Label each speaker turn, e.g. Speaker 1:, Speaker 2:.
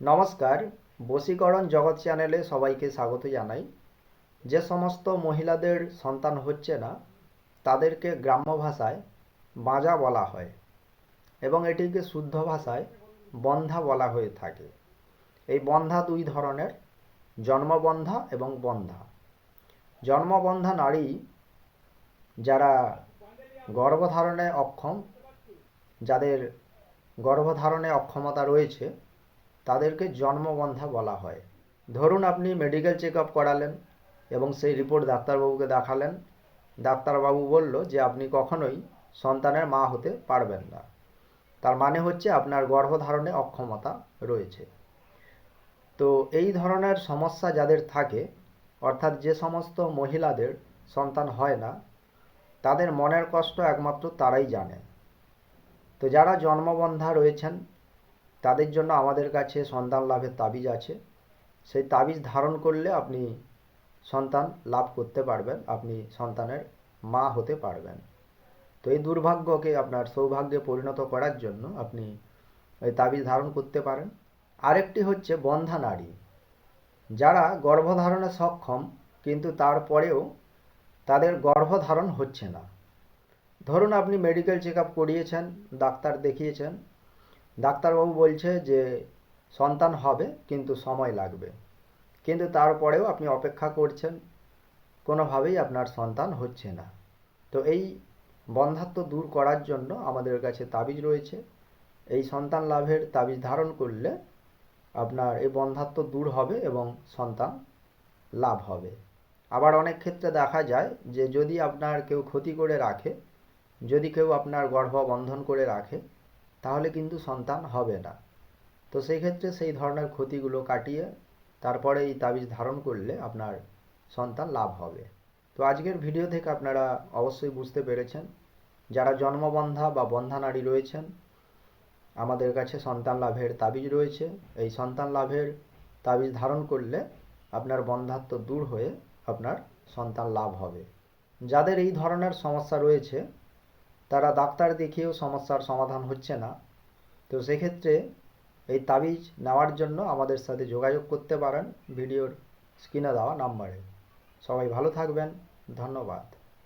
Speaker 1: নমস্কার, বশীকরণ জগৎ চ্যানেলে সবাইকে স্বাগত জানাই। যে সমস্ত মহিলাদের সন্তান হচ্ছে না, তাদেরকে গ্রাম্য ভাষায় বাঁজা বলা হয় এবং এটিকে শুদ্ধ ভাষায় বন্ধা বলা হয়ে থাকে। এই বন্ধা দুই ধরনের, জন্মবন্ধা এবং বন্ধা। জন্মবন্ধা নারী যারা গর্ভধারণে অক্ষম, যাদের গর্ভধারণে অক্ষমতা রয়েছে তাদেরকে জন্মবন্ধা বলা হয়। ধরুন আপনি মেডিকেল চেক আপ করালেন এবং সেই রিপোর্ট ডাক্তারবাবুকে দেখালেন। ডাক্তারবাবু বলল যে আপনি কখনোই সন্তানের মা হতে পারবেন না। তার মানে হচ্ছে আপনার গর্ভধারণে অক্ষমতা রয়েছে। তো এই ধরনের সমস্যা যাদের থাকে, অর্থাৎ যে সমস্ত মহিলাদের সন্তান হয় না, তাদের মনের কষ্ট একমাত্র তারাই জানে। তো যারা জন্মবন্ধা রয়েছেন তাদের জন্য আমাদের কাছে সন্তান লাভের তাবিজ আছে। সেই তাবিজ ধারণ করলে আপনি সন্তান লাভ করতে পারবেন, আপনি সন্তানের মা হতে পারবেন। তো এই দুর্ভাগ্যকে আপনার সৌভাগ্যে পরিণত করার জন্য আপনি এই তাবিজ ধারণ করতে পারেন। আরেকটি হচ্ছে বন্ধা নারী। যারা গর্ভধারণে সক্ষম, কিন্তু তারপরেও তাদের গর্ভধারণ হচ্ছে না। ধরুন আপনি মেডিকেল চেক করিয়েছেন, ডাক্তার দেখিয়েছেন ডাক্তারবাবু বলছে যে সন্তান হবে, কিন্তু সময় লাগবে। কিন্তু তারপরেও আপনি অপেক্ষা করছেন, কোনোভাবেই আপনার সন্তান হচ্ছে না। তো এই বন্ধাত্ব দূর করার জন্য আমাদের কাছে তাবিজ রয়েছে। এই সন্তান লাভের তাবিজ ধারণ করলে আপনার এই বন্ধাত্ব দূর হবে এবং সন্তান লাভ হবে। আবার অনেক ক্ষেত্রে দেখা যায় যে যদি আপনার কেউ ক্ষতি করে রাখে, যদি কেউ আপনার গর্ভ বন্ধন করে রাখে তাহলে কিন্তু সন্তান হবে না। তো সেই ক্ষেত্রে সেই ধরনের ক্ষতিগুলো কাটিয়ে তারপরে এই তাবিজ ধারণ করলে আপনার সন্তান লাভ হবে। তো আজকের ভিডিও থেকে আপনারা অবশ্যই বুঝতে পেরেছেন। যারা জন্মবন্ধা বা বন্ধা নারী রয়েছেন, আমাদের কাছে সন্তান লাভের তাবিজ রয়েছে। এই সন্তান লাভের তাবিজ ধারণ করলে আপনার বন্ধাত্ব দূর হয়ে আপনার সন্তান লাভ হবে। যাদের এই ধরনের সমস্যা রয়েছে তারা ডাক্তার দেখিয়েও সমস্যার সমাধান হচ্ছে না। তো সেক্ষেত্রে এই তাবিজ নেওয়ার জন্য আমাদের সাথে যোগাযোগ করতে পারেন। ভিডিওর স্ক্রিনে দেওয়া নাম্বারে। সবাই ভালো থাকবেন। ধন্যবাদ।